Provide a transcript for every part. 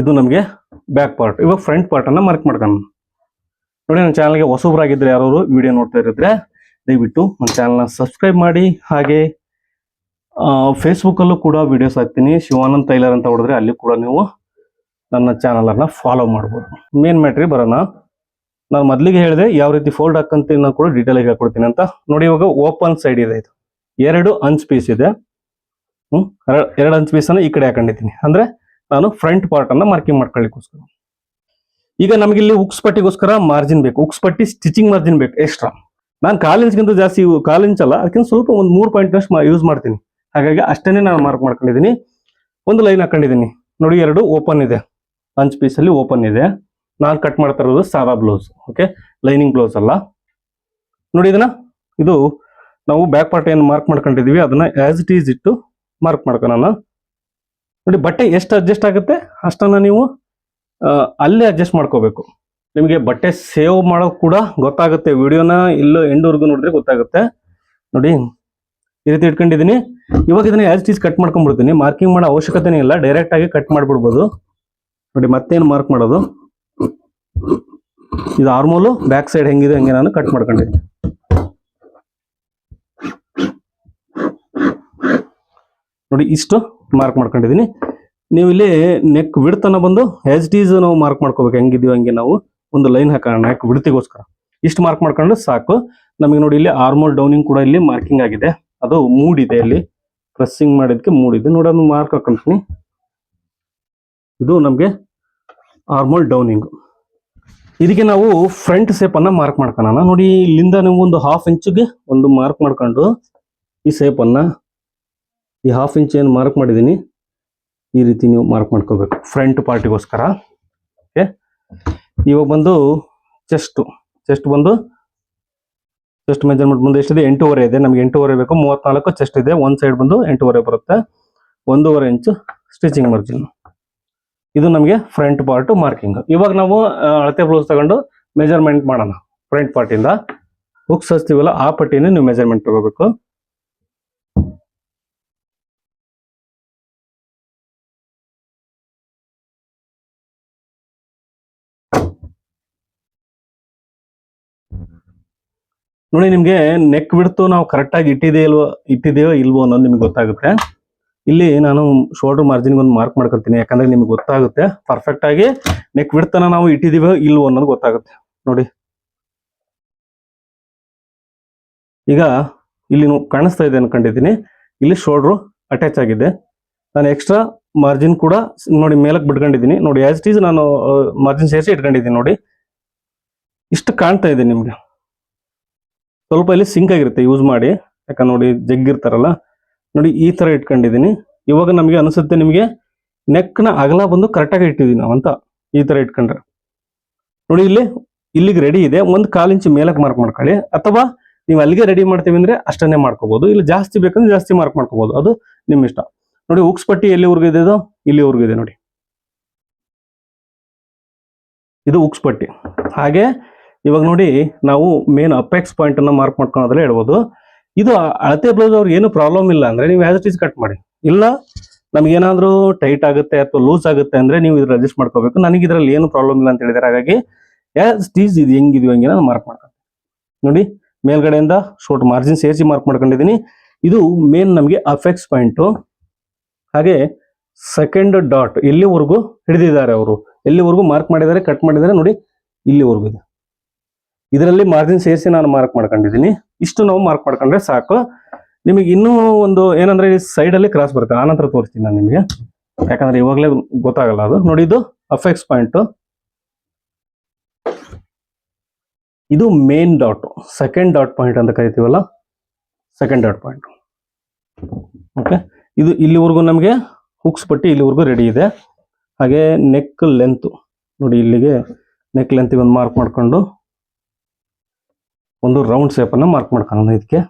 ಇದು ನಮಗೆ back part ಇವಾಗ ಫ್ರಂಟ್ ಪಾರ್ಟ್ ಅನ್ನ ಮಾರ್ಕ್ ಮಾಡ್ಕೊಂಡು ನೋಡಿ ನನ್ನ ಚಾನಲ್ಗೆ ಹೊಸಬ್ರಾಗಿದ್ರೆ ಯಾರು ವಿಡಿಯೋ ನೋಡ್ತಾ ಇರಿದ್ರೆ, ದಯವಿಟ್ಟು ನನ್ನ ಚಾನಲ್ನ ಸಬ್ಸ್ಕ್ರೈಬ್ ಮಾಡಿ. ಹಾಗೆ ಫೇಸ್ಬುಕ್ಕಲ್ಲೂ ಕೂಡ ವಿಡಿಯೋಸ್ ಹಾಕ್ತೀನಿ. ಶಿವಾನಂದ್ ಟೈಲರ್ ಅಂತ ಹೊಡೆದ್ರೆ ಅಲ್ಲಿ ಕೂಡ ನೀವು ನನ್ನ ಚಾನಲನ್ನು ಫಾಲೋ ಮಾಡ್ಬೋದು. ಮೇನ್ ಮ್ಯಾಟ್ರಿ ಬರೋಣ. ನಾನು ಮೊದಲಿಗೆ ಹೇಳಿದೆ ಯಾವ ರೀತಿ ಫೋಲ್ಡ್ ಹಾಕಂತೀನಿ ಕೂಡ ಡೀಟೇಲ್ ಆಗಿ ಅಂತ. ನೋಡಿ ಇವಾಗ ಓಪನ್ ಸೈಡ್ ಇದೆ ಇದು. ಎರಡು ಅಂಚ್ ಪೀಸ್ ಇದೆ. ಹ್ಞೂ ಎರಡು ಅಂಚ್ ಪೀಸ್ ಅನ್ನ ಈ ಕಡೆ ಹಾಕೊಂಡಿದ್ದೀನಿ. ಅಂದ್ರೆ ನಾನು ಫ್ರಂಟ್ ಪಾರ್ಟ್ ಅನ್ನ ಮಾರ್ಕಿಂಗ್ ಮಾಡ್ಕೊಳ್ಳಿಕ್ಕೋಸ್ಕರ. ಈಗ ನಮಗೆ ಇಲ್ಲಿ ಉಕ್ಸ್ ಪಟ್ಟಿಗೋಸ್ಕರ ಮಾರ್ಜಿನ್ ಬೇಕು. ಉಕ್ಸ್ ಪಟ್ಟಿ ಸ್ಟಿಚಿಂಗ್ ಮಾರ್ಜಿನ್ ಬೇಕು ಎಕ್ಸ್ಟ್ರಾ ನಾನು ಕಾಲ್ ಇಂಚ್ಗಿಂತ ಜಾಸ್ತಿ ಇವು- ಕಾಲ್ ಇಂಚ್ ಅಲ್ಲ, ಅದಕ್ಕಿಂತ ಸ್ವಲ್ಪ ಒಂದು ಮೂರು ಪಾಯಿಂಟ್ ಅಷ್ಟು ಯೂಸ್ ಮಾಡ್ತೀನಿ. ಹಾಗಾಗಿ ಅಷ್ಟೇನೆ ನಾನು ಮಾರ್ಕ್ ಮಾಡ್ಕೊಂಡಿದ್ದೀನಿ. ಒಂದು ಲೈನ್ ಹಾಕೊಂಡಿದ್ದೀನಿ. ನೋಡಿ, ಎರಡು ಓಪನ್ ಇದೆ. ಅಂಚ್ ಪೀಸಲ್ಲಿ ಓಪನ್ ಇದೆ. ನಾನು ಕಟ್ ಮಾಡ್ತಾ ಇರೋದು ಸಾದಾ ಬ್ಲೌಸ್ ಓಕೆ ಲೈನಿಂಗ್ ಬ್ಲೌಸ್ ಅಲ್ಲ. ನೋಡಿ, ಇದನ್ನ ಇದು ನಾವು ಬ್ಯಾಕ್ ಪಾರ್ಟ್ ಏನು ಮಾರ್ಕ್ ಮಾಡ್ಕೊಂಡಿದ್ದೀವಿ ಅದನ್ನ ಆಸ್ ಇಟ್ ಈಸ್ ಇಟ್ಟು ಮಾರ್ಕ್ ಮಾಡ್ಕೊಳ್ಳೋಣ ನೋಡಿ, ಬಟ್ಟೆ ಎಷ್ಟು ಅಡ್ಜಸ್ಟ್ ಆಗುತ್ತೆ? ಅಷ್ಟನ್ನ ನೀವು ಅಲ್ಲೇ ಅಡ್ಜಸ್ಟ್ ಮಾಡ್ಕೋಬೇಕು. ನಿಮಗೆ ಬಟ್ಟೆ ಸೇವ್ ಮಾಡೋದು ಕೂಡ ಗೊತ್ತಾಗುತ್ತೆ. ವಿಡಿಯೋನ ಇಲ್ಲೋ ಎಂಡ್ವರೆಗೂ ನೋಡಿದ್ರೆ ಗೊತ್ತಾಗುತ್ತೆ. ನೋಡಿ, ಈ ರೀತಿ ಇಟ್ಕೊಂಡಿದ್ದೀನಿ. ಇವಾಗ ಇದನ್ನ ಆಸ್ ಟೀಸ್ ಕಟ್ ಮಾಡ್ಕೊಂಡ್ಬಿಡ್ತೀನಿ. ಮಾರ್ಕಿಂಗ್ ಮಾಡೋ ಅವಶ್ಯಕತೆನೇ ಇಲ್ಲ. ಡೈರೆಕ್ಟ್ ಆಗಿ ಕಟ್ ಮಾಡ್ಬಿಡ್ಬೋದು. ನೋಡಿ, ಮತ್ತೇನು ಮಾರ್ಕ್ ಮಾಡೋದು? ಇದು ಆರ್ಮೋಲು ಬ್ಯಾಕ್ ಸೈಡ್ ಹೆಂಗಿದೆ, ಹಂಗೆ ನಾನು ಕಟ್ ಮಾಡ್ಕೊಂಡಿದ್ದೀನಿ. ನೋಡಿ, ಇಷ್ಟು. ಮಾರ್ಕ್ ಮಾಡ್ಕೊಂಡಿದ್ದೀನಿ ನೀವು ಇಲ್ಲಿ ನೆಕ್ ವಿಡ್ತನ ಬಂದು ಎಚ್ ಈಸ್ ನಾವು ಮಾರ್ಕ್ ಮಾಡ್ಕೋಬೇಕು. ಹೆಂಗಿದೀವಿ ಹಂಗೆ ನಾವು ಒಂದು ಲೈನ್ ಹಾಕೋಣ ನೆಕ್ ವಿಡ್ತಿಗೋಸ್ಕರ ಇಷ್ಟು ಮಾರ್ಕ್ ಮಾಡ್ಕೊಂಡು ಸಾಕು. ನಮಗೆ ನೋಡಿ ಇಲ್ಲಿ ಆರ್ಮೋಲ್ ಡೌನಿಂಗ್ ಕೂಡ ಇಲ್ಲಿ ಮಾರ್ಕಿಂಗ್ ಆಗಿದೆ. ಅದು ಮೂಡಿದೆ ಇಲ್ಲಿ. ಪ್ರೆಸ್ಸಿಂಗ್ ಮಾಡಿದ್ಕೆ ಮೂಡಿದೆ. ನೋಡಿ ಅದನ್ನು ಮಾರ್ಕ್ ಹಾಕೊಂತೀನಿ. ಇದು ನಮಗೆ ಆರ್ಮೋಲ್ ಡೌನಿಂಗ್ ಇದಕ್ಕೆ ನಾವು ಫ್ರಂಟ್ ಸೇಪನ್ನು ಮಾರ್ಕ್ ಮಾಡ್ಕೊಳ್ಳೋಣ ನೋಡಿ ಇಲ್ಲಿಂದ ನೀವು ಒಂದು ಹಾಫ್ ಇಂಚಿಗೆ ಒಂದು ಮಾರ್ಕ್ ಮಾಡ್ಕೊಂಡು ಈ ಸೇಪನ್ನು ಈ ಹಾಫ್ ಇಂಚ್ ಏನು ಮಾರ್ಕ್ ಮಾಡಿದ್ದೀನಿ, ಈ ರೀತಿ ನೀವು ಮಾರ್ಕ್ ಮಾಡ್ಕೋಬೇಕು. ಫ್ರಂಟ್ ಪಾರ್ಟಿಗೋಸ್ಕರ ಓಕೆ ಇವಾಗ ಬಂದು ಚೆಸ್ಟ್ ಚೆಸ್ಟ್ ಬಂದು ಚೆಸ್ಟ್ ಮೆಜರ್ಮೆಂಟ್ ಬಂದು ಎಷ್ಟಿದೆ? ಎಂಟೂವರೆ ಇದೆ. ನಮ್ಗೆ ಎಂಟೂವರೆ ಬೇಕು. ಮೂವತ್ನಾಲ್ಕು ಚೆಸ್ಟ್ ಇದೆ. ಒಂದು ಸೈಡ್ ಬಂದು ಎಂಟೂವರೆ ಬರುತ್ತೆ. ಒಂದೂವರೆ ಇಂಚು ಸ್ಟಿಚಿಂಗ್ ಮಾರ್ಜಿನ್ ಇದು ನಮಗೆ ಫ್ರಂಟ್ ಪಾರ್ಟ್ ಮಾರ್ಕಿಂಗ್ ಇವಾಗ ನಾವು ಅಳತೆ ಬ್ಲೌಸ್ ತಗೊಂಡು ಮೆಜರ್ಮೆಂಟ್ ಮಾಡೋಣ. ಫ್ರಂಟ್ ಪಾರ್ಟಿಂದ ಬುಕ್ಸ್ ಹಚ್ತೀವಲ್ಲ, ಆ ಪಟ್ಟಿನೇ ನೀವು ಮೆಜರ್ಮೆಂಟ್ ತಗೋಬೇಕು. ನೋಡಿ, ನಿಮಗೆ ನೆಕ್ ಬಿಡ್ತು ನಾವು ಕರೆಕ್ಟ್ ಆಗಿ ಇಟ್ಟಿದೆ ಇಲ್ವೋ, ಇಟ್ಟಿದೆಯೋ ಇಲ್ವೋ ಅನ್ನೋದು ನಿಮ್ಗೆ ಗೊತ್ತಾಗುತ್ತೆ. ಇಲ್ಲಿ ನಾನು ಶೋಲ್ಡರ್ ಮಾರ್ಜಿನ್ ಒಂದು ಮಾರ್ಕ್ ಮಾಡ್ಕೊತೀನಿ ಯಾಕಂದ್ರೆ ನಿಮ್ಗೆ ಗೊತ್ತಾಗುತ್ತೆ. ಪರ್ಫೆಕ್ಟ್ ಆಗಿ ನೆಕ್ ಬಿಡ್ತನ ನಾವು ಇಟ್ಟಿದೀವೋ ಇಲ್ವೋ ಅನ್ನೋದು ಗೊತ್ತಾಗುತ್ತೆ. ನೋಡಿ. ಈಗ ಇಲ್ಲಿ ಕಾಣಿಸ್ತಾ ಇದೆ ಅನ್ಕೊಂಡಿದ್ದೀನಿ. ಇಲ್ಲಿ ಶೋಲ್ಡ್ರು ಅಟ್ಯಾಚ್ ಆಗಿದೆ. ನಾನು ಎಕ್ಸ್ಟ್ರಾ ಮಾರ್ಜಿನ್ ಕೂಡ ನೋಡಿ, ಮೇಲಕ್ಕೆ ಬಿಟ್ಕೊಂಡಿದ್ದೀನಿ. ನೋಡಿ ಆಸ್ ಇಟ್ ಈಸ್ ನಾನು ಮಾರ್ಜಿನ್ ಸೇರಿಸಿ ಇಟ್ಕೊಂಡಿದ್ದೀನಿ ನೋಡಿ. ಇಷ್ಟು ಕಾಣ್ತಾ ಇದೆ ನಿಮ್ಗೆ. ಸ್ವಲ್ಪ ಇಲ್ಲಿ ಸಿಂಕ್ ಆಗಿರುತ್ತೆ ಯೂಸ್ ಮಾಡಿ. ಯಾಕಂದ್ರೆ ನೋಡಿ ಜಗ್ಗಿರ್ತಾರಲ್ಲ ನೋಡಿ, ಈ ತರ ಇಟ್ಕೊಂಡಿದ್ದೀನಿ. ಇವಾಗ ನಮಗೆ ಅನಿಸುತ್ತೆ ನಿಮಗೆ ನೆಕ್ನ ಅಗಲ ಬಂದು ಕರೆಕ್ಟಾಗಿ ಇಟ್ಟಿದ್ದೀವಿ ನಾವು ಅಂತ ಈ ತರ ಇಟ್ಕೊಂಡ್ರೆ. ನೋಡಿ, ಇಲ್ಲಿ, ಇಲ್ಲಿಗೆ ರೆಡಿ ಇದೆ. ಒಂದು ಕಾಲು ಇಂಚು ಮೇಲಕ್ಕೆ ಮಾರ್ಕ್ ಮಾಡ್ಕೊಳ್ಳಿ. ಅಥವಾ ನೀವು ಅಲ್ಲಿಗೆ ರೆಡಿ ಮಾಡ್ತೀವಿ ಅಂದ್ರೆ ಅಷ್ಟನ್ನೇ ಮಾಡ್ಕೋಬೋದು. ಇಲ್ಲಿ ಜಾಸ್ತಿ ಬೇಕಂದ್ರೆ ಜಾಸ್ತಿ ಮಾರ್ಕ್ ಮಾಡ್ಕೋಬೋದು. ಅದು ನಿಮ್ಮ ಇಷ್ಟ. ನೋಡಿ, ಉಕ್ಸ್ ಪಟ್ಟಿ ಎಲ್ಲಿವರೆಗೂ ಇದೆ ಇದು? ಇಲ್ಲಿವರೆಗೂ ಇದೆ ನೋಡಿ. ಇದು ಉಕ್ಸ್ ಪಟ್ಟಿ. ಹಾಗೆ ಇವಾಗ ನೋಡಿ ನಾವು ಮೇನ್ ಅಪೆಕ್ಸ್ ಪಾಯಿಂಟ್ ಅನ್ನ ಮಾರ್ಕ್ ಮಾಡ್ಕೊಳೋದ್ರೆ ಹೇಳ್ಬೋದು. ಇದು ಅಳತೆ ಬ್ಲೌಸ್ ಅವ್ರಿಗೆ ಏನು ಪ್ರಾಬ್ಲಮ್ ಇಲ್ಲ ಅಂದ್ರೆ ನೀವು ಆಸ್ ಇಟ್ ಈಸ್ ಕಟ್ ಮಾಡಿ. ಇಲ್ಲ, ನಮ್ಗೆ ಏನಾದ್ರು ಟೈಟ್ ಆಗುತ್ತೆ ಅಥವಾ ಲೂಸ್ ಆಗುತ್ತೆ ಅಂದ್ರೆ ನೀವು ಇದ್ರ ಅಡ್ಜಸ್ಟ್ ಮಾಡ್ಕೋಬೇಕು. ನನಗೆ ಇದ್ರಲ್ಲಿ ಏನು ಪ್ರಾಬ್ಲಮ್ ಇಲ್ಲ ಅಂತ ಹೇಳಿದಾರೆ. ಹಾಗಾಗಿ ಆಸ್ ಇಟ್ ಈಸ್ ಇದು ಹೆಂಗಿದೀವಿ ಹಂಗೆ ನಾನು ಮಾರ್ಕ್ ಮಾಡ್ಕೊಂಡು ನೋಡಿ, ಮೇಲ್ಗಡೆಯಿಂದ ಶೋರ್ಟ್ ಮಾರ್ಜಿನ್ ಸೇರಿಸಿ ಮಾರ್ಕ್ ಮಾಡ್ಕೊಂಡಿದ್ದೀನಿ. ಇದು ಮೇನ್ ನಮಗೆ ಅಫೆಕ್ಸ್ ಪಾಯಿಂಟು ಹಾಗೆ ಸೆಕೆಂಡ್ ಡಾಟ್ ಎಲ್ಲಿವರೆಗೂ ಹಿಡಿದಿದ್ದಾರೆ ಅವರು? ಎಲ್ಲಿವರೆಗೂ ಮಾರ್ಕ್ ಮಾಡಿದ್ದಾರೆ ಕಟ್ ಮಾಡಿದ್ದಾರೆ? ನೋಡಿ, ಇಲ್ಲಿವರೆಗೂ ಇದೆ. ಇದರಲ್ಲಿ ಮಾರ್ಜಿನ್ ಸೇರಿಸಿ ನಾನು ಮಾರ್ಕ್ ಮಾಡ್ಕೊಂಡಿದ್ದೀನಿ. ಇಷ್ಟು ನಾವು ಮಾರ್ಕ್ ಮಾಡ್ಕೊಂಡ್ರೆ ಸಾಕು. ನಿಮಗೆ ಇನ್ನೂ ಒಂದು ಏನಂದ್ರೆ ಸೈಡ್ ಅಲ್ಲಿ ಕ್ರಾಸ್ ಬರುತ್ತೆ. ಆನಂತರ ತೋರಿಸ್ತೀನಿ ನಾನು ನಿಮಗೆ. ಯಾಕಂದ್ರೆ ಇವಾಗಲೇ ಗೊತ್ತಾಗಲ್ಲ ಅದು. ನೋಡಿ ಇದು ಅಫೆಕ್ಸ್ ಪಾಯಿಂಟ್ ಇದು main dot second dot point ಅಂತ ಕರಿತೀವಲ್ಲ? ಸೆಕೆಂಡ್ ಡಾಟ್ ಪಾಯಿಂಟ್ ಓಕೆ ಇದು ಇಲ್ಲಿವರೆಗೂ ನಮಗೆ ಹುಕ್ಸ್ ಪಟ್ಟಿ ಇಲ್ಲಿವರೆಗೂ ರೆಡಿ ಇದೆ. ಹಾಗೆ ನೆಕ್ ಲೆಂತ್ ನೋಡಿ ಇಲ್ಲಿಗೆ ನೆಕ್ ಲೆಂತ್ ಒಂದು ಮಾರ್ಕ್ ಮಾಡ್ಕೊಂಡು ಒಂದು ರೌಂಡ್ ಶೇಪ್ ಅನ್ನ ಮಾರ್ಕ್ ಮಾಡ್ಕೊಳ್ಳೋಣ ಇದಕ್ಕೆ.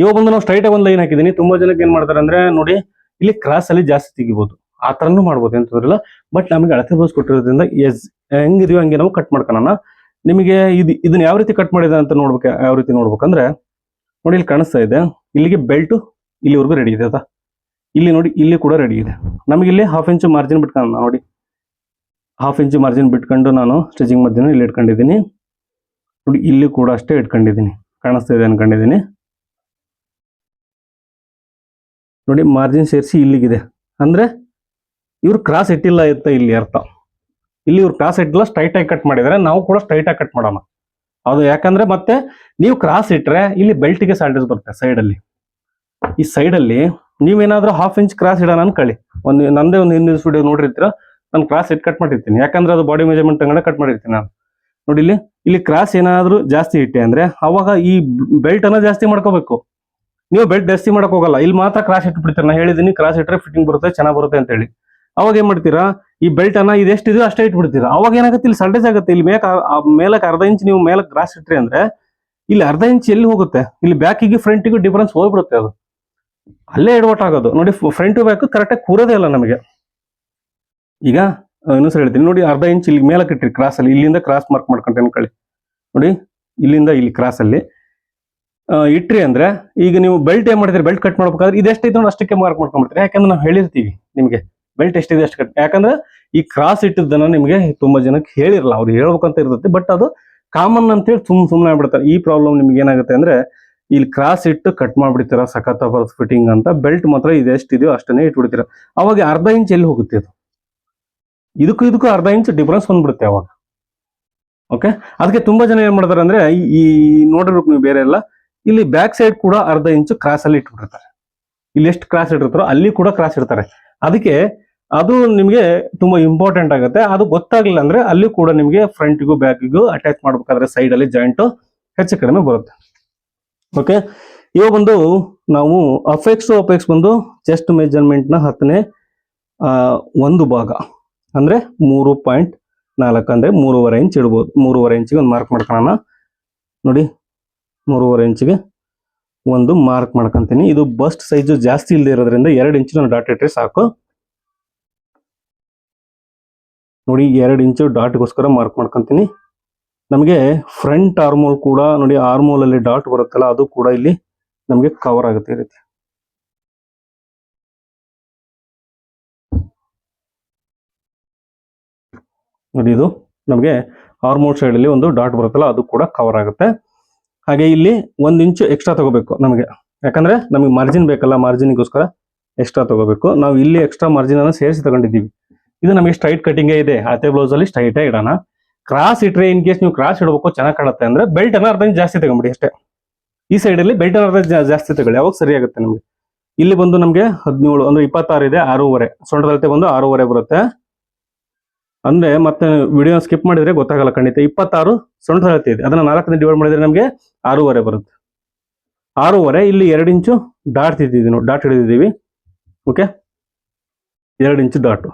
ಇವಾಗ ಬಂದು ನಾವು ಸ್ಟ್ರೈಟ್ ಆಗಿ ಒಂದು ಲೈನ್ ಹಾಕಿದ್ದೀನಿ. ತುಂಬಾ ಜನಕ್ಕೆ ಏನ್ ಮಾಡ್ತಾರೆ ಅಂದ್ರೆ ನೋಡಿ, ಇಲ್ಲಿ ಕ್ರಾಸ್ ಅಲ್ಲಿ ಜಾಸ್ತಿ ತೆಗಿಬಹುದು ಆ ತರನು ಮಾಡ್ಬೋದು ಅಂತಂದ್ರಲ್ಲ ಬಟ್ ನಮಗೆ ಅಳತೆ ಬೋಸ್ ಕೊಟ್ಟಿರೋದ್ರಿಂದ ಎಸ್ ಹೆಂಗಿದೀವಿ ಹಂಗೆ ನಾವು ಕಟ್ ಮಾಡ್ಕೊಳ್ಳೋಣ. ನಿಮಗೆ ಇದು, ಇದನ್ನ ಯಾವ ರೀತಿ ಕಟ್ ಮಾಡಿದೆ ಅಂತ ನೋಡ್ಬೇಕು, ಯಾವ ರೀತಿ ನೋಡ್ಬೇಕಂದ್ರೆ, ನೋಡಿ ಇಲ್ಲಿ ಕಾಣಿಸ್ತಾ ಇದೆ. ಇಲ್ಲಿಗೆ ಬೆಲ್ಟ್ ಇಲ್ಲಿವರೆಗೂ ರೆಡಿ ಇದೆ ಅದ. ಇಲ್ಲಿ ನೋಡಿ, ಇಲ್ಲಿ ಕೂಡ ರೆಡಿ ಇದೆ. ನಮಗೆ ಇಲ್ಲಿ ಹಾಫ್ ಇಂಚು ಮಾರ್ಜಿನ್ ಬಿಟ್ಕೊಂಡು ನೋಡಿ. ಹಾಫ್ ಇಂಚ್ ಮಾರ್ಜಿನ್ ಬಿಟ್ಕೊಂಡು ನಾನು ಸ್ಟಿಚಿಂಗ್ ಮಧ್ಯ ಇಲ್ಲಿ ಇಟ್ಕೊಂಡಿದ್ದೀನಿ. ನೋಡಿ, ಇಲ್ಲಿ ಕೂಡ ಅಷ್ಟೇ ಇಟ್ಕೊಂಡಿದ್ದೀನಿ. ಕಾಣಿಸ್ತಾ ಇದೆ ಅನ್ಕೊಂಡಿದ್ದೀನಿ. ನೋಡಿ ಮಾರ್ಜಿನ್ ಸೇರಿಸಿ ಇಲ್ಲಿಗಿದೆ. ಅಂದ್ರೆ, ಇವ್ರು ಕ್ರಾಸ್ ಇಟ್ಟಿಲ್ಲ ಅಂತ ಇಲ್ಲಿ ಅರ್ಥ. ಇಲ್ಲಿ ಇವ್ರು ಕ್ರಾಸ್ ಇಟ್ಟಿಲ್ಲ ಸ್ಟ್ರೈಟಾಗಿ ಕಟ್ ಮಾಡಿದರೆ ನಾವು ಕೂಡ ಸ್ಟ್ರೈಟಾಗಿ ಕಟ್ ಮಾಡೋಣ. ಅದು ಯಾಕಂದ್ರೆ ಮತ್ತೆ ನೀವು ಕ್ರಾಸ್ ಇಟ್ಟರೆ ಇಲ್ಲಿ ಬೆಲ್ಟಿಗೆ ಸಾಲ್ಟೇಜ್ ಬರುತ್ತೆ ಸೈಡಲ್ಲಿ. ಈ ಸೈಡಲ್ಲಿ ನೀವೇನಾದ್ರೂ ಹಾಫ್ ಇಂಚ್ ಕ್ರಾಸ್ ಇಡೋಣ ಅನ್ಕೊಳ್ಳಿ. ಒಂದು ನಂದೇ ಒಂದು ಹಿಂದಿನ ವಿಡಿಯೋ ನೋಡಿರ್ತೀರ? ನಾನು ಕ್ರಾಸ್ ಇಟ್ಟು ಕಟ್ ಮಾಡಿರ್ತೀನಿ. ಯಾಕಂದ್ರೆ ಅದು ಬಾಡಿ ಮೆಜರ್ಮೆಂಟ್ ತಗೊಂಡೆ ಕಟ್ ಮಾಡಿರ್ತೀನಿ ನಾನು. ನೋಡಿ ಇಲ್ಲಿ ಇಲ್ಲಿ ಕ್ರಾಸ್ ಏನಾದ್ರೂ ಜಾಸ್ತಿ ಇಟ್ಟೆ ಅಂದ್ರೆ ಅವಾಗ ಈ ಬೆಲ್ಟ್ ಅನ್ನ ಜಾಸ್ತಿ ಮಾಡ್ಕೋಬೇಕು. ನೀವು ಬೆಲ್ಟ್ ಜಾಸ್ತಿ ಮಾಡಕ್ ಹೋಗಲ್ಲ. ಇಲ್ಲಿ ಮಾತ್ರ ಕ್ರಾಸ್ ಇಟ್ಬಿಡ್ತೀರ ನಾ ಹೇಳಿದೀನಿ ಕ್ರಾಸ್ ಇಟ್ಟರೆ ಫಿಟ್ಟಿಂಗ್ ಬರುತ್ತೆ, ಚೆನ್ನಾಗಿ ಬರುತ್ತೆ ಅಂತ ಹೇಳಿ. ಅವಾಗ ಏನ್ ಮಾಡ್ತೀರಾ? ಈ ಬೆಲ್ಟ್ ಅನ್ನ ಇದೆಷ್ಟಿದೆಯೋ ಅಷ್ಟೇ ಇಟ್ಬಿಡ್ತೀರಾ. ಅವಾಗ ಏನಾಗುತ್ತೆ? ಇಲ್ಲಿ ಸಲ್ಟೇಜ್ ಆಗುತ್ತೆ. ಇಲ್ಲಿ ಮೇಕ್ ಮೇಲಕ್ಕೆ ಅರ್ಧ ಇಂಚ್ ನೀವು ಮೇಲಕ್ಕೆ ಕ್ರಾಸ್ ಇಟ್ರಿ ಅಂದ್ರೆ ಇಲ್ಲಿ ಅರ್ಧ ಇಂಚ್ ಎಲ್ಲಿ ಹೋಗುತ್ತೆ? ಇಲ್ಲಿ ಬ್ಯಾಕಿಗೆ ಫ್ರಂಟಿಗೂ ಡಿಫರೆನ್ಸ್ ಹೋಗ್ಬಿಡುತ್ತೆ ಅದು. ಅಲ್ಲೇ ಎಡವಟ್ ಆಗೋದು. ನೋಡಿ ಫ್ರಂಟ್ ಬ್ಯಾಕ್ ಕರೆಕ್ಟಾಗಿ ಕೂರೋದೇ ಇಲ್ಲ ನಮಗೆ. ಈಗ ಇನ್ನೊಂದ್ಸರಿ ಹೇಳ್ತೀನಿ. ನೋಡಿ, ಅರ್ಧ ಇಂಚ್ ಇಲ್ಲಿ ಮೇಲೆ ಕಟ್ಟಿರಿ ಕ್ರಾಸ್ ಅಲ್ಲಿ. ಇಲ್ಲಿಂದ ಕ್ರಾಸ್ ಮಾರ್ಕ್ ಮಾಡ್ಕೊಂಡೆ ಅನ್ಕೊಳ್ಳಿ. ನೋಡಿ, ಇಲ್ಲಿಂದ ಇಲ್ಲಿ ಕ್ರಾಸ್ ಅಲ್ಲಿ. ಇಟ್ರಿ ಅಂದ್ರೆ, ಈಗ ನೀವು ಬೆಲ್ಟ್ ಏನ್ ಮಾಡ್ತೀರಿ? ಬೆಲ್ಟ್ ಕಟ್ ಮಾಡ್ಬೇಕಾದ್ರೆ ಇದೆಷ್ಟೈತೆ ನೋಡಿ, ಅಷ್ಟಕ್ಕೆ ಮಾರ್ಕ್ ಮಾಡ್ಕೊಂಡ್ಬಿಡ್ತೀರಿ ಯಾಕಂದ್ರೆ ನಾವು ಹೇಳಿರ್ತೀವಿ ನಿಮಗೆ ಬೆಲ್ಟ್ ಎಷ್ಟಿದೆ ಅಷ್ಟು ಕಟ್ ಯಾಕಂದ್ರೆ, ಈ ಕ್ರಾಸ್ ಇಟ್ಟಿದ್ದನ್ನ ನಿಮಗೆ ತುಂಬಾ ಜನಕ್ಕೆ ಹೇಳಿರಲ್ಲ. ಅವ್ರು ಹೇಳ್ಬೇಕಂತ ಇರ್ತೈತಿ ಬಟ್ ಅದು ಕಾಮನ್ ಅಂತೇಳಿ ಸುಮ್ ಸುಮ್ಮನೆ ಆಗ್ಬಿಡ್ತಾರೆ. ಈ ಪ್ರಾಬ್ಲಮ್ ನಿಮ್ಗೆ ಏನಾಗುತ್ತೆ ಅಂದ್ರೆ, ಇಲ್ಲಿ ಕ್ರಾಸ್ ಇಟ್ಟು ಕಟ್ ಮಾಡ್ಬಿಡ್ತೀರಾ? ಸಖತ್ ಫಿಟ್ಟಿಂಗ್ ಅಂತ. ಬೆಲ್ಟ್ ಮಾತ್ರ ಇದೆಷ್ಟಿದೆಯೋ ಅಷ್ಟನ್ನೇ ಇಟ್ಬಿಡ್ತೀರಾ? ಅವಾಗ ಅರ್ಧ ಇಂಚ್ ಎಲ್ಲಿ ಹೋಗುತ್ತೆ ಅದು? ಇದಕ್ಕೂ ಇದಕ್ಕೂ ಅರ್ಧ ಇಂಚ್ ಡಿಫ್ರೆನ್ಸ್ ಬಂದ್ಬಿಡುತ್ತೆ ಅವಾಗ. ಓಕೆ ಅದಕ್ಕೆ ತುಂಬಾ ಜನ ಏನ್ ಮಾಡ್ತಾರೆ ಅಂದ್ರೆ, ಈ- ನೋಡಿರ್ಬೇಕು ನೀವು ಬೇರೆ ಎಲ್ಲ, ಇಲ್ಲಿ ಬ್ಯಾಕ್ ಸೈಡ್ ಕೂಡ ಅರ್ಧ ಇಂಚು ಕ್ರಾಸ್ ಅಲ್ಲಿ ಇಟ್ಬಿಟ್ಟಿರ್ತಾರೆ. ಇಲ್ಲಿ ಎಷ್ಟು ಕ್ರಾಸ್ ಇಟ್ಟಿರ್ತಾರೋ ಅಲ್ಲಿ ಕೂಡ ಕ್ರಾಸ್ ಇಡ್ತಾರೆ. ಅದಕ್ಕೆ ಅದು ನಿಮಗೆ ತುಂಬಾ ಇಂಪಾರ್ಟೆಂಟ್ ಆಗುತ್ತೆ. ಅದು ಗೊತ್ತಾಗ್ಲಿಲ್ಲ ಅಂದ್ರೆ ಅಲ್ಲಿ ಕೂಡ ನಿಮಗೆ ಫ್ರಂಟ್ಗೂ ಬ್ಯಾಕಿಗೂ ಅಟ್ಯಾಚ್ ಮಾಡ್ಬೇಕಾದ್ರೆ ಸೈಡ್ ಅಲ್ಲಿ ಜಾಯಿಂಟ್ ಹೆಚ್ಚು ಕಡಿಮೆ ಬರುತ್ತೆ. ಓಕೆ ಇವಾಗ ಬಂದು ನಾವು ಅಫೆಕ್ಸ್ ಅಫೆಕ್ಸ್ ಬಂದು ಚೆಸ್ಟ್ ಮೆಜರ್ಮೆಂಟ್ನ ಹತ್ತನೇ ಒಂದು ಭಾಗ. ಅಂದ್ರೆ ಮೂರು ಪಾಯಿಂಟ್ ನಾಲ್ಕು ಅಂದ್ರೆ ಮೂರುವರೆ ಇಂಚ್ ಇಡ್ಬೋದು. ಮೂರುವರೆ ಇಂಚಿಗೆ ಒಂದು ಮಾರ್ಕ್ ಮಾಡ್ಕೊಳ್ಳೋಣ ನೋಡಿ, ಮೂರುವರೆ ಇಂಚಿಗೆ ಒಂದು ಮಾರ್ಕ್ ಮಾಡ್ಕೊಂತೀನಿ. ಇದು ಬಸ್ಟ್ ಸೈಜು ಜಾಸ್ತಿ ಇಲ್ಲದೆ ಇರೋದ್ರಿಂದ ಎರಡು ಇಂಚು ನಾನು ಡಾಟ್ ಇಟ್ಟರೆ ಸಾಕು. ನೋಡಿ, ಎರಡು ಇಂಚು ಡಾಟ್ಗೋಸ್ಕರ ಮಾರ್ಕ್ ಮಾಡ್ಕೊಂತೀನಿ. ನಮಗೆ ಫ್ರಂಟ್ ಆರ್ಮೋಲ್ ಕೂಡ, ನೋಡಿ ಆರ್ಮೋಲ್ ಅಲ್ಲಿ ಡಾಟ್ ಬರುತ್ತಲ್ಲ, ಅದು ಕೂಡ ಇಲ್ಲಿ ನಮಗೆ ಕವರ್ ಆಗುತ್ತೆ ಈ ರೀತಿ. ನೋಡಿ ಇದು ನಮಗೆ ಆರ್ಮೋಲ್ ಸೈಡ್ ಅಲ್ಲಿ ಒಂದು ಡಾಟ್ ಬರುತ್ತಲ್ಲ, ಅದು ಕೂಡ ಕವರ್ ಆಗುತ್ತೆ. ಹಾಗೆ ಇಲ್ಲಿ ಒಂದು ಇಂಚು ಎಕ್ಸ್ಟ್ರಾ ತಗೋಬೇಕು ನಮಗೆ. ಯಾಕಂದ್ರೆ ನಮಗೆ ಮಾರ್ಜಿನ್ ಬೇಕಲ್ಲ ಮಾರ್ಜಿನಿಗೋಸ್ಕರ ಎಕ್ಸ್ಟ್ರಾ ತಗೋಬೇಕು. ನಾವು ಇಲ್ಲಿ ಎಕ್ಸ್ಟ್ರಾ ಮಾರ್ಜಿನ್ ಅನ್ನು ಸೇರಿಸಿ ತಗೊಂಡಿದ್ದೀವಿ. ಇದು ನಮಗೆ ಸ್ಟ್ರೈಟ್ ಕಟ್ಟಿಂಗೇ ಇದೆ. ಅದೇ ಬ್ಲೌಸ್ ಅಲ್ಲಿ ಸ್ಟ್ರೈಟೇ ಇಡೋಣ. ಕ್ರಾಸ್ ಇಟ್ಟರೆ ಇನ್ ಕೇಸ್ ನೀವು ಕ್ರಾಸ್ ಇಡಬೇಕು, ಚೆನ್ನಾಗಿ ಕಾಣುತ್ತೆ ಅಂದ್ರೆ ಬೆಲ್ಟ್ ಅನ್ನ ಅರ್ಧ ಜಾಸ್ತಿ ತಗೊಂಬಿಡಿ ಅಷ್ಟೇ. ಈ ಸೈಡ್ ಅಲ್ಲಿ ಬೆಲ್ಟ್ ಅರ್ಧ ಜಾಸ್ತಿ ತಗೊಳ್ಳಿ, ಅವಾಗ ಸರಿ ಆಗುತ್ತೆ ನಮಗೆ. ಇಲ್ಲಿ ಬಂದು ನಮಗೆ ಹದಿನೇಳು, ಅಂದ್ರೆ ಇಪ್ಪತ್ತಾರು ಇದೆ, ಆರೂವರೆ. ಸೊಂಟದಳತೆ ಬಂದು ಆರೂವರೆ ಬರುತ್ತೆ. ಅಂದ್ರೆ ಮತ್ತೆ ವಿಡಿಯೋ ಸ್ಕಿಪ್ ಮಾಡಿದ್ರೆ ಗೊತ್ತಾಗಲ್ಲ ಖಂಡಿತ. ಇಪ್ಪತ್ತಾರು ಸೊಂಟದಳತೆ ಇದೆ. ಅದನ್ನ ನಾಲ್ಕನೇ ಡಿವೈಡ್ ಮಾಡಿದ್ರೆ ನಮಗೆ ಆರೂವರೆ ಬರುತ್ತೆ. ಆರೂವರೆ, ಇಲ್ಲಿ ಎರಡು ಇಂಚು ಡಾಟ್ ತಿದ್ದಿದ್ದೀವಿ ನಾವು ಡಾಟ್ ಹಿಡಿದಿದ್ದೀವಿ. ಓಕೆ ಎರಡು ಇಂಚು ಡಾಟು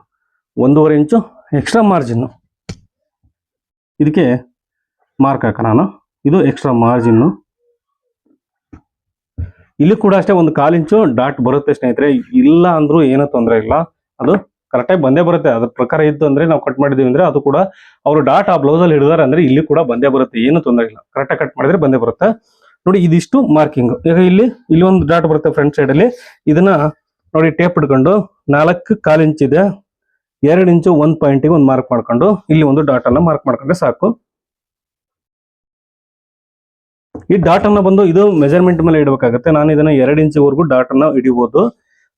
ಒಂದೂವರೆ ಇಂಚು ಎಕ್ಸ್ಟ್ರಾ ಮಾರ್ಜಿನ್ನು ಇದಕ್ಕೆ ಮಾರ್ಕ್ ಹಾಕ ನಾನು. ಇದು ಎಕ್ಸ್ಟ್ರಾ ಮಾರ್ಜಿನ್ನು ಇಲ್ಲಿ ಕೂಡ ಅಷ್ಟೇ ಒಂದು ಕಾಲು ಇಂಚು ಡಾಟ್ ಬರುತ್ತೆ ಸ್ನೇಹಿತರೆ. ಇಲ್ಲ ಅಂದ್ರೂ ಏನೂ ತೊಂದರೆ ಇಲ್ಲ. ಅದು ಕರೆಕ್ಟಾಗಿ ಬಂದೇ ಬರುತ್ತೆ. ಅದ್ರ ಪ್ರಕಾರ ಇತ್ತು ಅಂದ್ರೆ ನಾವು ಕಟ್ ಮಾಡಿದೀವಿ ಅಂದ್ರೆ ಅದು ಕೂಡ ಅವರು ಡಾಟ್ ಆ ಬ್ಲೌಸ್ ಅಲ್ಲಿ ಹಿಡಿದಾರೆ ಅಂದ್ರೆ ಇಲ್ಲಿ ಕೂಡ ಬಂದೇ ಬರುತ್ತೆ. ಏನು ತೊಂದರೆ ಇಲ್ಲ. ಕರೆಕ್ಟಾಗಿ ಕಟ್ ಮಾಡಿದ್ರೆ ಬಂದೇ ಬರುತ್ತೆ. ನೋಡಿ ಇದಿಷ್ಟು ಮಾರ್ಕಿಂಗ್ ಈಗ ಇಲ್ಲಿ ಇಲ್ಲಿ ಒಂದು ಡಾಟ್ ಬರುತ್ತೆ ಫ್ರಂಟ್ ಸೈಡ್ ಅಲ್ಲಿ. ಇದನ್ನ ನೋಡಿ ಟೇಪ್ ಇಟ್ಕೊಂಡು ನಾಲ್ಕು ಕಾಲು ಇಂಚ್ ಇದೆ. ಎರಡು ಇಂಚು ಒಂದ್ ಪಾಯಿಂಟ್ ಒಂದು ಮಾರ್ಕ್ ಮಾಡ್ಕೊಂಡು ಇಲ್ಲಿ ಒಂದು ಡಾಟ್ ಅನ್ನ ಮಾರ್ಕ್ ಮಾಡ್ಕೊಂಡ್ರೆ ಸಾಕು. ಈ ಡಾಟ್ ಅನ್ನ ಬಂದು ಇದು ಮೆಜರ್ಮೆಂಟ್ ಮೇಲೆ ಇಡಬೇಕಾಗುತ್ತೆ. ನಾನು ಇದನ್ನ ಎರಡು ಇಂಚಿವರೆಗೂ ಡಾಟ್ ಅನ್ನ ಹಿಡಿಬಹುದು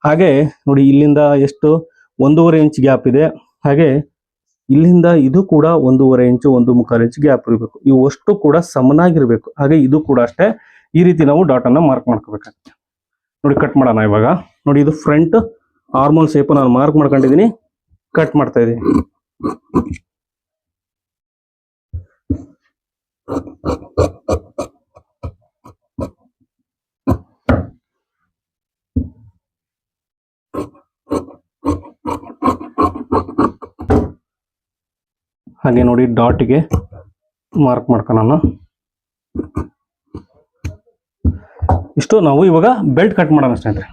ಹಾಗೆ ನೋಡಿ ಇಲ್ಲಿಂದ ಎಷ್ಟು ಒಂದೂವರೆ ಇಂಚ್ ಗ್ಯಾಪ್ ಇದೆ. ಹಾಗೆ ಇಲ್ಲಿಂದ ಇದು ಕೂಡ ಒಂದೂವರೆ ಇಂಚು ಒಂದು ಮುಕ್ಕಾಲು ಇಂಚ್ ಗ್ಯಾಪ್ ಇರಬೇಕು. ಇವು ಅಷ್ಟು ಕೂಡ ಸಮನಾಗಿರ್ಬೇಕು. ಹಾಗೆ ಇದು ಕೂಡ ಅಷ್ಟೇ ಈ ರೀತಿ ನಾವು ಡಾಟ್ ಅನ್ನ ಮಾರ್ಕ್ ಮಾಡ್ಕೋಬೇಕಾಗುತ್ತೆ. ನೋಡಿ ಕಟ್ ಮಾಡೋಣ ಇವಾಗ. ನೋಡಿ, ಇದು ಫ್ರಂಟ್ ಆರ್ಮೋಲ್ ಶೇಪ್ ನಾನು ಮಾರ್ಕ್ ಮಾಡ್ಕೊಂಡಿದ್ದೀನಿ. ಕಟ್ ಮಾಡ್ತಾ ಇದ್ದೀನಿ ಹಾಗೆ ನೋಡಿ ಡಾಟ್ಗೆ ಮಾರ್ಕ್ ಮಾಡ್ಕೊಳ್ಳೋಣ. ಇಷ್ಟು ನಾವು ಇವಾಗ ಬೆಲ್ಟ್ ಕಟ್ ಮಾಡೋಣ ಸ್ನೇಹಿತರೆ.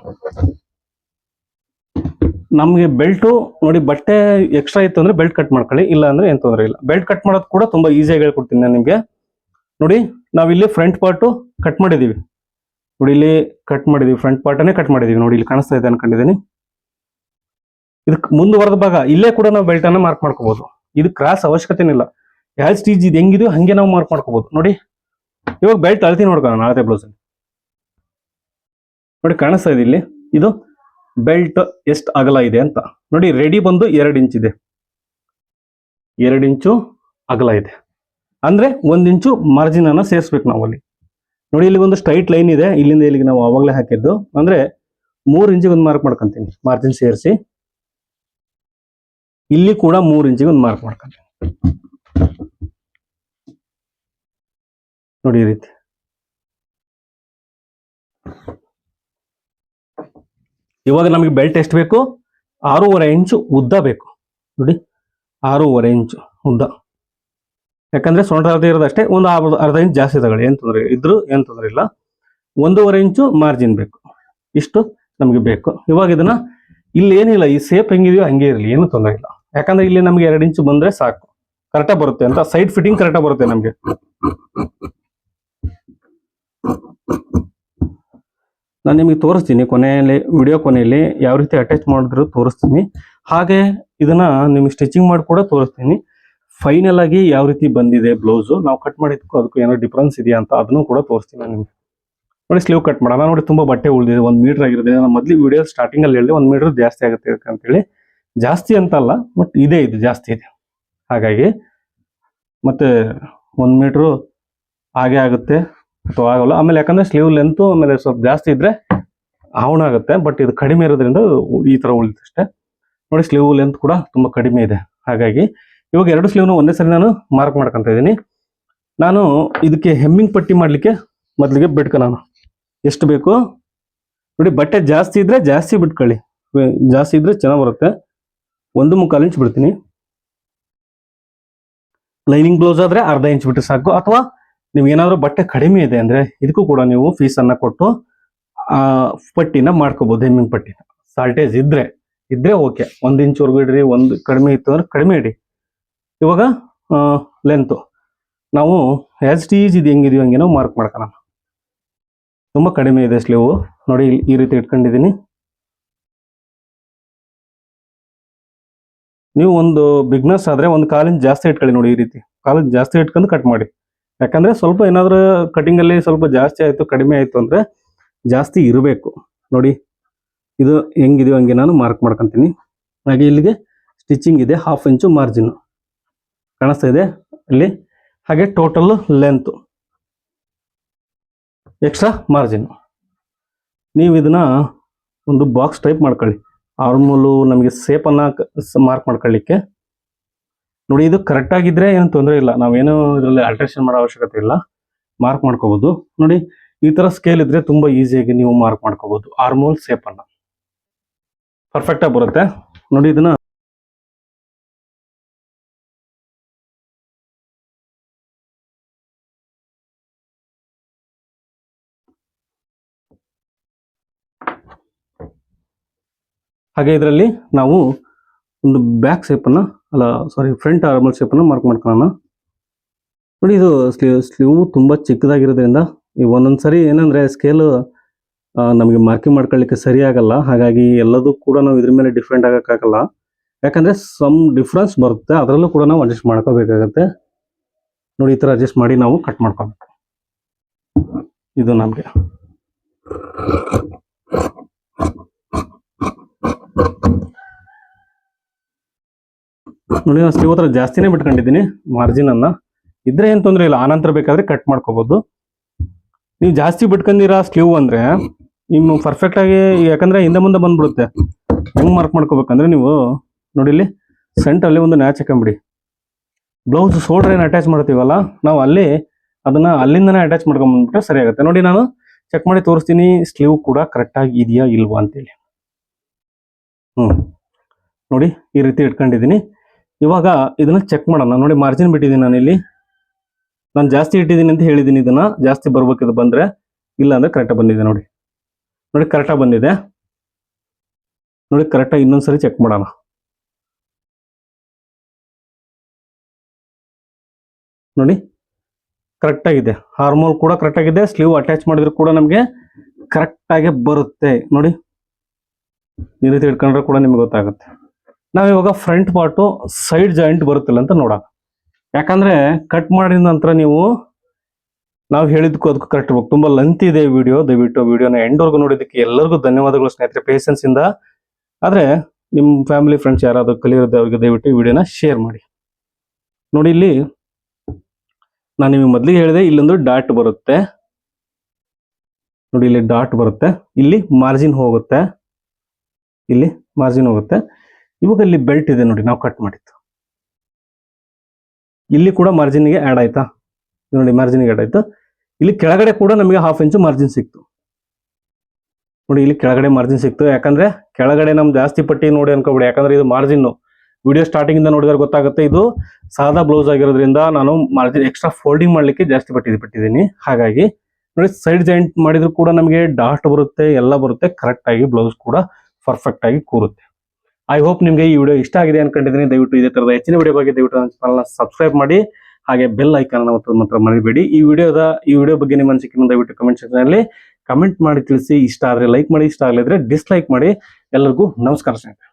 ನಮಗೆ ಬೆಲ್ಟು ನೋಡಿ ಬಟ್ಟೆ ಎಕ್ಸ್ಟ್ರಾ ಇತ್ತು ಅಂದ್ರೆ ಬೆಲ್ಟ್ ಕಟ್ ಮಾಡ್ಕೊಳ್ಳಿ, ಇಲ್ಲ ಅಂದ್ರೆ ಏನು ತೊಂದರೆ ಇಲ್ಲ. ಬೆಲ್ಟ್ ಕಟ್ ಮಾಡೋದು ಕೂಡ ತುಂಬಾ ಈಸಿಯಾಗಿ ಹೇಳ್ಕೊಡ್ತೀನಿ ನಾನು ನಿಮಗೆ. ನೋಡಿ ನಾವಿಲ್ಲಿ ಫ್ರಂಟ್ ಪಾರ್ಟು ಕಟ್ ಮಾಡಿದೀವಿ. ನೋಡಿ ಇಲ್ಲಿ ಕಟ್ ಮಾಡಿದೀವಿ ಫ್ರಂಟ್ ಪಾರ್ಟನ್ನೇ ಕಟ್ ಮಾಡಿದೀವಿ. ನೋಡಿ ಇಲ್ಲಿ ಕಾಣಿಸ್ತಾ ಇದೆ ಅನ್ಕೊಂಡಿದ್ದೀನಿ. ಇದಕ್ಕೆ ಮುಂದುವರೆದ ಭಾಗ, ಇಲ್ಲೇ ಕೂಡ ನಾವು ಬೆಲ್ಟನ್ನು ಮಾರ್ಕ್ ಮಾಡ್ಕೋಬಹುದು ಇದು ಕ್ರಾಸ್ ಅವಶ್ಯಕತೆನಿಲ್ಲ. ಯಾವ ಸ್ಟೀಚ್ ಇದು ಹೆಂಗಿದೆಯೋ ಹಂಗೆ ನಾವು ಮಾರ್ಕ್ ಮಾಡ್ಕೋಬಹುದು ನೋಡಿ, ಇವಾಗ ಬೆಲ್ಟ್ ಅಳತಿ ನೋಡ್ಕೊಳ್ಳೋಣ ಅಳತೆ ಬ್ಲೌಸ್ ನೋಡಿ ಕಾಣಿಸ್ತಾ ಇದೆ ಇಲ್ಲಿ. ಇದು ಬೆಲ್ಟ್ ಎಷ್ಟು ಅಗಲ ಇದೆ ಅಂತ. ನೋಡಿ ರೆಡಿ ಬಂದು ಎರಡು ಇಂಚ್ ಇದೆ. ಎರಡು ಇಂಚು ಅಗಲ ಇದೆ. ಅಂದ್ರೆ ಒಂದ್ ಇಂಚು ಮಾರ್ಜಿನ್ ಅನ್ನ ಸೇರಿಸ್ಬೇಕು ನಾವು ಅಲ್ಲಿ. ನೋಡಿ, ಇಲ್ಲಿ ಒಂದು ಸ್ಟ್ರೈಟ್ ಲೈನ್ ಇದೆ. ಇಲ್ಲಿಂದ ಇಲ್ಲಿಗೆ ನಾವು ಅವಾಗಲೇ ಹಾಕಿದ್ದು. ಅಂದ್ರೆ ಮೂರು ಇಂಚಿಗೆ ಒಂದು ಮಾರ್ಕ್ ಮಾಡ್ಕೊಂತೀನಿ. ಮಾರ್ಜಿನ್ ಸೇರಿಸಿ. ಇಲ್ಲಿ ಕೂಡ ಮೂರು ಇಂಚಿಗೆ ಒಂದು ಮಾರ್ಕ್ ಮಾಡ್ಕೊಂತೀನಿ ನೋಡಿ ಈ ರೀತಿ. ಇವಾಗ ನಮಗೆ ಬೆಲ್ಟ್ ಎಷ್ಟು ಬೇಕು? ಆರೂವರೆ ಇಂಚು ಉದ್ದ ಬೇಕು. ನೋಡಿ, ಆರೂವರೆ ಇಂಚು ಉದ್ದ. ಯಾಕಂದ್ರೆ ಸೊಂಟ ಅರ್ಧ ಇರೋದಷ್ಟೇ ಒಂದು ಅರ್ಧ ಇಂಚ್ ಜಾಸ್ತಿ ತಗೊಳ್ಳಿ. ಏನ್ ತೊಂದರೆ ಇದ್ರು ಏನ್ ತೊಂದರೆ ಇಲ್ಲ. ಒಂದೂವರೆ ಇಂಚು ಮಾರ್ಜಿನ್ ಬೇಕು. ಇಷ್ಟು ನಮಗೆ ಬೇಕು. ಇವಾಗ ಇದನ್ನ ಇಲ್ಲಿ ಏನಿಲ್ಲ, ಈ ಸೇಪ್ ಹೆಂಗಿದೆಯೋ ಹಂಗೆ ಇರಲಿ, ಏನು ತೊಂದರೆ ಇಲ್ಲ. ಯಾಕಂದ್ರೆ ಇಲ್ಲಿ ನಮ್ಗೆ ಎರಡು ಇಂಚು ಬಂದ್ರೆ ಸಾಕು. ಕರೆಕ್ಟಾಗಿ ಬರುತ್ತೆ ಅಂತ ಸೈಡ್ ಫಿಟ್ಟಿಂಗ್ ಕರೆಕ್ಟಾಗಿ ಬರುತ್ತೆ ನಮಗೆ. ನಾನು ನಿಮಗೆ ತೋರಿಸ್ತೀನಿ ಕೊನೆಯಲ್ಲಿ ವಿಡಿಯೋ ಕೊನೆಯಲ್ಲಿ ಯಾವ ರೀತಿ ಅಟ್ಯಾಚ್ ಮಾಡಿದ್ರು ತೋರಿಸ್ತೀನಿ. ಹಾಗೆ ಇದನ್ನ ನಿಮಗೆ ಸ್ಟಿಚಿಂಗ್ ಮಾಡಿ ಕೂಡ ತೋರಿಸ್ತೀನಿ. ಫೈನಲ್ ಆಗಿ ಯಾವ ರೀತಿ ಬಂದಿದೆ ಬ್ಲೌಸು ನಾವು ಕಟ್ ಮಾಡಿದ್ಕೂ ಅದಕ್ಕೂ ಏನೋ ಡಿಫ್ರೆನ್ಸ್ ಇದೆಯಾ ಅಂತ ಅದನ್ನು ಕೂಡ ತೋರಿಸ್ತೀನಿ ನಿಮಗೆ ನಿಮ್ಗೆ. ನೋಡಿ ಸ್ಲೀವ್ ಕಟ್ ಮಾಡೋಣ. ನೋಡಿ ತುಂಬಾ ಬಟ್ಟೆ ಉಳಿದಿದೆ, ಒಂದು ಮೀಟರ್ ಆಗಿರುತ್ತೆ ನಾನು ಮೊದಲು ವಿಡಿಯೋ ಸ್ಟಾರ್ಟಿಂಗ್ ಅಲ್ಲಿ ಹೇಳಿದೆ, ಒಂದು ಮೀಟರ್ ಜಾಸ್ತಿ ಆಗುತ್ತೆ ಅಂತೇಳಿ ಜಾಸ್ತಿ ಅಂತಲ್ಲ ಬಟ್ ಇದೇ, ಇದು ಜಾಸ್ತಿ ಇದೆ. ಹಾಗಾಗಿ ಮತ್ತೆ ಒಂದು ಮೀಟ್ರು ಹಾಗೆ ಆಗುತ್ತೆ ಅಥವಾ ಆಗಲ್ಲ. ಆಮೇಲೆ ಯಾಕಂದ್ರೆ ಸ್ಲೀವ್ ಲೆಂತು ಆಮೇಲೆ ಸ್ವಲ್ಪ ಜಾಸ್ತಿ ಆವಣ ಆಗುತ್ತೆ ಬಟ್ ಇದು ಕಡಿಮೆ ಇರೋದ್ರಿಂದ ಈ ತರ ಉಳಿದಷ್ಟೇ ನೋಡಿ ಸ್ಲೀವ್ ಲೆಂತ್ ಕೂಡ ತುಂಬಾ ಕಡಿಮೆ ಇದೆ. ಹಾಗಾಗಿ ಇವಾಗ ಎರಡು ಸ್ಲೀವ್ನು ಒಂದೇ ಸರಿ ನಾನು ಮಾರ್ಕ್ ಮಾಡ್ಕೊಂತ ಇದ್ದೀನಿ. ನಾನು ಇದಕ್ಕೆ ಹೆಮ್ಮಿಂಗ್ ಪಟ್ಟಿ ಮಾಡ್ಲಿಕ್ಕೆ ಮೊದಲಿಗೆ ಬಿಟ್ಕೊಳ್ಳೋಣ ಎಷ್ಟು ಬೇಕು? ನೋಡಿ, ಬಟ್ಟೆ ಜಾಸ್ತಿ ಇದ್ರೆ ಜಾಸ್ತಿ ಬಿಟ್ಕೊಳ್ಳಿ. ಜಾಸ್ತಿ ಇದ್ರೆ ಚೆನ್ನಾಗಿ ಬರುತ್ತೆ. ಒಂದು ಮುಕ್ಕಾಲು ಇಂಚ್ ಬಿಡ್ತೀನಿ. ಲೈನಿಂಗ್ ಬ್ಲೌಸ್ ಆದ್ರೆ ಅರ್ಧ ಇಂಚ್ ಬಿಟ್ಟು ಸಾಕು. ಅಥವಾ ನಿಮ್ಗೆ ಏನಾದ್ರು ಬಟ್ಟೆ ಕಡಿಮೆ ಇದೆ ಅಂದ್ರೆ ಇದಕ್ಕೂ ಕೂಡ ನೀವು ಫೀಸ್ ಅನ್ನ ಕೊಟ್ಟು, ಆ, ಪಟ್ಟಿನ ಮಾಡ್ಕೋಬಹುದು ಹೆಮ್ಮಿಂಗ್ ಪಟ್ಟಿನ. ಸಾಲ್ಟೇಜ್ ಇದ್ರೆ ಇದ್ರೆ ಓಕೆ ಒಂದ್ ಇಂಚ್ವರೆಗೂ ಇಡ್ರಿ, ಒಂದು ಕಡಿಮೆ ಇತ್ತು ಅಂದ್ರೆ ಕಡಿಮೆ ಇಡಿ. ಇವಾಗ ಲೆಂತ್ ನಾವು ಆಸ್ ಈಸ್ ಇದು ಹೆಂಗಿದೀವಿ ಹಂಗೆ ಮಾರ್ಕ್ ಮಾಡ್ಕೊಳ್ಳೋಣ ತುಂಬಾ ಕಡಿಮೆ ಇದೆ ಸ್ಲೀವು. ನೋಡಿ ಈ ರೀತಿ ಇಟ್ಕೊಂಡಿದ್ದೀನಿ. ನೀವು ಒಂದು ಬಿಗ್ನೆಸ್ ಆದ್ರೆ ಒಂದು ಕಾಲಿಂದ ಜಾಸ್ತಿ ಇಟ್ಕೊಳ್ಳಿ ನೋಡಿ ಈ ರೀತಿ. ಕಾಲಿಂದ ಜಾಸ್ತಿ ಇಟ್ಕೊಂಡು ಕಟ್ ಮಾಡಿ. ಯಾಕಂದ್ರೆ ಸ್ವಲ್ಪ ಏನಾದರೂ ಕಟಿಂಗಲ್ಲಿ ಸ್ವಲ್ಪ ಜಾಸ್ತಿ ಆಯಿತು, ಕಡಿಮೆ ಆಯಿತು ಅಂದ್ರೆ ಜಾಸ್ತಿ ಇರಬೇಕು. ನೋಡಿ, ಇದು ಹೆಂಗಿದೆಯೋ ಹಂಗೆ ನಾನು ಮಾರ್ಕ್ ಮಾಡ್ಕೊತೀನಿ. ಹಾಗೆ ಇಲ್ಲಿಗೆ ಸ್ಟಿಚಿಂಗ್ ಇದೆ ಹಾಫ್ ಇಂಚು ಮಾರ್ಜಿನ್ ಕಾಣಿಸ್ತಾ ಇದೆ ಇಲ್ಲಿ. ಹಾಗೆ ಟೋಟಲ್ ಲೆಂತ್ ಎಕ್ಸ್ಟ್ರಾ ಮಾರ್ಜಿನ್. ನೀವು ಇದನ್ನ ಒಂದು ಬಾಕ್ಸ್ ಟೈಪ್ ಮಾಡ್ಕೊಳ್ಳಿ. ಆರ್ಮೂಲು ನಮಗೆ ಸೇಪನ್ನ ಮಾರ್ಕ್ ಮಾಡ್ಕೊಳ್ಳಿಕ್ಕೆ. ನೋಡಿ, ಇದು ಕರೆಕ್ಟ್ ಆಗಿದ್ರೆ ಏನು ತೊಂದರೆ ಇಲ್ಲ. ನಾವೇನು ಇದರಲ್ಲಿ ಅಲ್ಟ್ರೇಷನ್ ಮಾಡೋ ಅವಶ್ಯಕತೆ ಇಲ್ಲ. ಮಾರ್ಕ್ ಮಾಡ್ಕೋಬಹುದು ನೋಡಿ, ಈ ತರ ಸ್ಕೇಲ್ ಇದ್ರೆ ತುಂಬಾ ಈಸಿಯಾಗಿ ನೀವು ಮಾರ್ಕ್ ಮಾಡ್ಕೋಬಹುದು ಆರ್ಮೋಲ್ ಪರ್ಫೆಕ್ಟ್ ಆಗಿ ಬರುತ್ತೆ. ನೋಡಿ, ಇದನ್ನ ಹಾಗೆ ಇದರಲ್ಲಿ ನಾವು ಒಂದು ಬ್ಯಾಕ್ ಶೇಪನ್ನು ಅಲ್ಲ ಸಾರಿ ಫ್ರಂಟ್ ಆರ್ಮಲ್ ಶೇಪನ್ನು ಮಾರ್ಕ್ ಮಾಡ್ಕೊಳ್ಳೋಣ. ನೋಡಿ, ಇದು ಸ್ಲೀವ್ ಸ್ಲೀವ್ ತುಂಬಾ ಚಿಕ್ಕದಾಗಿರೋದ್ರಿಂದ ಈ ಒಂದೊಂದ್ಸರಿ ಏನಂದ್ರೆ ಸ್ಕೇಲ್ ನಮಗೆ ಮಾರ್ಕಿಂಗ್ ಮಾಡ್ಕೊಳ್ಳಿಕ್ಕೆ ಸರಿ ಆಗಲ್ಲ. ಹಾಗಾಗಿ ಎಲ್ಲದೂ ಕೂಡ ನಾವು ಇದ್ರ ಮೇಲೆ ಡಿಫ್ರೆಂಟ್ ಆಗೋಕ್ಕಾಗಲ್ಲ ಯಾಕಂದ್ರೆ ಸಮ್ ಡಿಫ್ರೆನ್ಸ್ ಬರುತ್ತೆ. ಅದರಲ್ಲೂ ಕೂಡ ನಾವು ಅಡ್ಜಸ್ಟ್ ಮಾಡ್ಕೋಬೇಕಾಗತ್ತೆ. ನೋಡಿ, ಈ ಥರ ಅಡ್ಜಸ್ಟ್ ಮಾಡಿ ನಾವು ಕಟ್ ಮಾಡ್ಕೋಬೇಕು. ಇದು ನಮಗೆ. ನೋಡಿ, ನಾನು ಸ್ಲೀವ್ ಹತ್ರ ಜಾಸ್ತಿನೇ ಬಿಟ್ಕೊಂಡಿದ್ದೀನಿ. ಮಾರ್ಜಿನ್ ಅನ್ನ. ಇದ್ರೆ ಏನು ತೊಂದರೆ ಇಲ್ಲ. ಆನಂತರ ಬೇಕಾದ್ರೆ ಕಟ್ ಮಾಡ್ಕೋಬೋದು. ನೀವು ಜಾಸ್ತಿ ಬಿಟ್ಕೊಂಡಿರ ಸ್ಲೀವ್ ಅಂದ್ರೆ ನಿಮ್ಮ ಪರ್ಫೆಕ್ಟ್ ಆಗಿ, ಯಾಕಂದ್ರೆ ಹಿಂದೆ ಮುಂದೆ ಬಂದ್ಬಿಡುತ್ತೆ. ಹೆಂಗೆ ಮಾರ್ಕ್ ಮಾಡ್ಕೋಬೇಕಂದ್ರೆ ನೀವು, ನೋಡಿ ಇಲ್ಲಿ ಸೆಂಟರ್ ಅಲ್ಲಿ ಒಂದು ನ್ಯಾಚ್ ಹಾಕೊಂಬಿಡಿ. ಬ್ಲೌಸ್ ಶೋಲ್ಡರ್ ಏನು ಅಟ್ಯಾಚ್ ಮಾಡ್ತೀವಲ್ಲ, ನಾವು ಅಲ್ಲಿ ಅದನ್ನ ಅಲ್ಲಿಂದನೇ ಅಟ್ಯಾಚ್ ಮಾಡ್ಕೊಂಬಂದ್ಬಿಟ್ರೆ ಸರಿ ಆಗುತ್ತೆ. ನೋಡಿ, ನಾನು ಚೆಕ್ ಮಾಡಿ ತೋರಿಸ್ತೀನಿ, ಸ್ಲೀವ್ ಕೂಡ ಕರೆಕ್ಟಾಗಿ ಇದೆಯಾ ಇಲ್ವಾ ಅಂತೇಳಿ. ಹ್ಮ್. ನೋಡಿ, ಈ ರೀತಿ ಇಟ್ಕೊಂಡಿದ್ದೀನಿ. ಇವಾಗ ಇದನ್ನ ಚೆಕ್ ಮಾಡೋಣ. ನೋಡಿ ಮಾರ್ಜಿನ್ ಬಿಟ್ಟಿದ್ದೀನಿ ನಾನು ಇಲ್ಲಿ. ನಾನು ಜಾಸ್ತಿ ಇಟ್ಟಿದ್ದೀನಿ ಅಂತ ಹೇಳಿದ್ದೀನಿ ಇದನ್ನ. ಜಾಸ್ತಿ ಬರ್ಬೇಕು ಇದು ಬಂದ್ರೆ. ಇಲ್ಲ ಅಂದ್ರೆ ಕರೆಕ್ಟಾಗಿ ಬಂದಿದೆ ನೋಡಿ. ನೋಡಿ ಕರೆಕ್ಟಾಗಿ ಬಂದಿದೆ. ನೋಡಿ ಕರೆಕ್ಟಾಗಿ ಇನ್ನೊಂದ್ಸರಿ ಚೆಕ್ ಮಾಡೋಣ. ನೋಡಿ ಕರೆಕ್ಟ್ ಆಗಿದೆ. ಹಾರ್ಮೋಲ್ ಕೂಡ ಕರೆಕ್ಟ್ ಆಗಿದೆ. ಸ್ಲೀವ್ ಅಟ್ಯಾಚ್ ಮಾಡಿದ್ರು ಕೂಡ ನಮಗೆ ಕರೆಕ್ಟ್ ಆಗಿ ಬರುತ್ತೆ. ನೋಡಿ, ಈ ರೀತಿ ಇಟ್ಕೊಂಡ್ರೆ ಕೂಡ ನಿಮ್ಗೆ ಗೊತ್ತಾಗುತ್ತೆ. ನಾವಿವಾಗ ಫ್ರಂಟ್ ಪಾರ್ಟು ಸೈಡ್ ಜಾಯಿಂಟ್ ಬರುತ್ತಿಲ್ಲ ಅಂತ ನೋಡೋಣ. ಯಾಕಂದ್ರೆ ಕಟ್ ಮಾಡಿದ ನಂತರ ನೀವು ನಾವು ಹೇಳಿದ್ದಕ್ಕೂ ಅದಕ್ಕೂ ಕರೆಕ್ಟ್ ಇರ್ಬೇಕು. ತುಂಬಾ ಲೆಂತ್ ಇದೆ ವಿಡಿಯೋ ದಯವಿಟ್ಟು ವಿಡಿಯೋನ ಎಂಡ್ವರೆಗೂ ನೋಡಿದ್ದಕ್ಕೆ ಎಲ್ಲರಿಗೂ ಧನ್ಯವಾದಗಳು ಸ್ನೇಹಿತರೆ ಪೇಷನ್ಸ್ ಇಂದ. ಆದ್ರೆ ನಿಮ್ಮ ಫ್ಯಾಮಿಲಿ ಫ್ರೆಂಡ್ಸ್ ಯಾರಾದರೂ ಕಲಿಯೋದೇ ಅವ್ರಿಗೆ ದಯವಿಟ್ಟು ವಿಡಿಯೋನ ಶೇರ್ ಮಾಡಿ. ನೋಡಿ ಇಲ್ಲಿ, ನಾನು ನಿಮಗೆ ಮೊದಲಿಗೆ ಹೇಳಿದೆ ಇಲ್ಲೊಂದು ಡಾಟ್ ಬರುತ್ತೆ. ನೋಡಿ ಇಲ್ಲಿ ಡಾಟ್ ಬರುತ್ತೆ. ಇಲ್ಲಿ ಮಾರ್ಜಿನ್ ಹೋಗುತ್ತೆ. ಇಲ್ಲಿ ಮಾರ್ಜಿನ್ ಹೋಗುತ್ತೆ. ಇವಾಗ ಇಲ್ಲಿ ಬೆಲ್ಟ್ ಇದೆ ನೋಡಿ, ನಾವು ಕಟ್ ಮಾಡಿತ್ತು ಇಲ್ಲಿ ಕೂಡ ಮಾರ್ಜಿನ್ಗೆ ಆ್ಯಡ್ ಆಯ್ತಾ? ನೋಡಿ ಮಾರ್ಜಿನ್ಗೆ ಆ್ಯಡ್ ಆಯ್ತು? ಇಲ್ಲಿ ಕೆಳಗಡೆ ಕೂಡ ನಮಗೆ ಹಾಫ್ ಇಂಚು ಮಾರ್ಜಿನ್ ಸಿಕ್ತು. ನೋಡಿ, ಇಲ್ಲಿ ಕೆಳಗಡೆ ಮಾರ್ಜಿನ್ ಸಿಕ್ತು. ಯಾಕಂದ್ರೆ ಕೆಳಗಡೆ ನಮ್ ಜಾಸ್ತಿ ಪಟ್ಟಿ ನೋಡಿ ಅನ್ಕೋಬೇಡಿ. ಯಾಕಂದ್ರೆ ಇದು ಮಾರ್ಜಿನ್ ವಿಡಿಯೋ ಸ್ಟಾರ್ಟಿಂಗ್ ಇಂದ ನೋಡಿದ್ರೆ ಗೊತ್ತಾಗುತ್ತೆ, ಇದು ಸಾದಾ ಬ್ಲೌಸ್ ಆಗಿರೋದ್ರಿಂದ ನಾನು ಮಾರ್ಜಿನ್ ಎಕ್ಸ್ಟ್ರಾ ಫೋಲ್ಡಿಂಗ್ ಮಾಡ್ಲಿಕ್ಕೆ ಜಾಸ್ತಿ ಪಟ್ಟಿ ಪಟ್ಟಿದ್ದೀನಿ. ಹಾಗಾಗಿ ನೋಡಿ ಸೈಡ್ ಜಾಯಿಂಟ್ ಮಾಡಿದ್ರು ಕೂಡ ನಮಗೆ ಡಾಸ್ಟ್ ಬರುತ್ತೆ, ಎಲ್ಲ ಬರುತ್ತೆ. ಕರೆಕ್ಟ್ ಆಗಿ ಬ್ಲೌಸ್ ಕೂಡ ಪರ್ಫೆಕ್ಟ್ ಆಗಿ ಕೂರುತ್ತೆ. ಐ ಹೋಪ್ ನಿಮಗೆ ಈ ವಿಡಿಯೋ ಇಷ್ಟ ಆಗಿದೆ ಅನ್ಕೊಂಡಿದ್ದೀನಿ. ದಯವಿಟ್ಟು ಇದೇ ತರದ ಹೆಚ್ಚಿನ ವಿಡಿಯೋ ಬಗ್ಗೆ ದಯವಿಟ್ಟು ನನ್ನ ಚಾನಲ್ನ ಸಬ್ಸ್ಕ್ರೈಬ್ ಮಾಡಿ, ಹಾಗೆ ಬೆಲ್ ಐಕಾನ್ ಮತ್ತು ಮಾತ್ರ ಮರಿಬೇಡಿ. ಈ ವಿಡಿಯೋದ, ಈ ವಿಡಿಯೋ ಬಗ್ಗೆ ನಿಮ್ಮ ಅನಿಸಿಕೆ ದಯವಿಟ್ಟು ಕಮೆಂಟ್ ಸೆಕ್ಷನ್ ಅಲ್ಲಿ ಕಮೆಂಟ್ ಮಾಡಿ ತಿಳಿಸಿ. ಇಷ್ಟ ಆದ್ರೆ ಲೈಕ್ ಮಾಡಿ, ಇಷ್ಟ ಆಗಲಿದ್ರೆ ಡಿಸ್ಲೈಕ್ ಮಾಡಿ. ಎಲ್ಲರಿಗೂ ನಮಸ್ಕಾರ ಸ್ನೇಹಿತರೆ.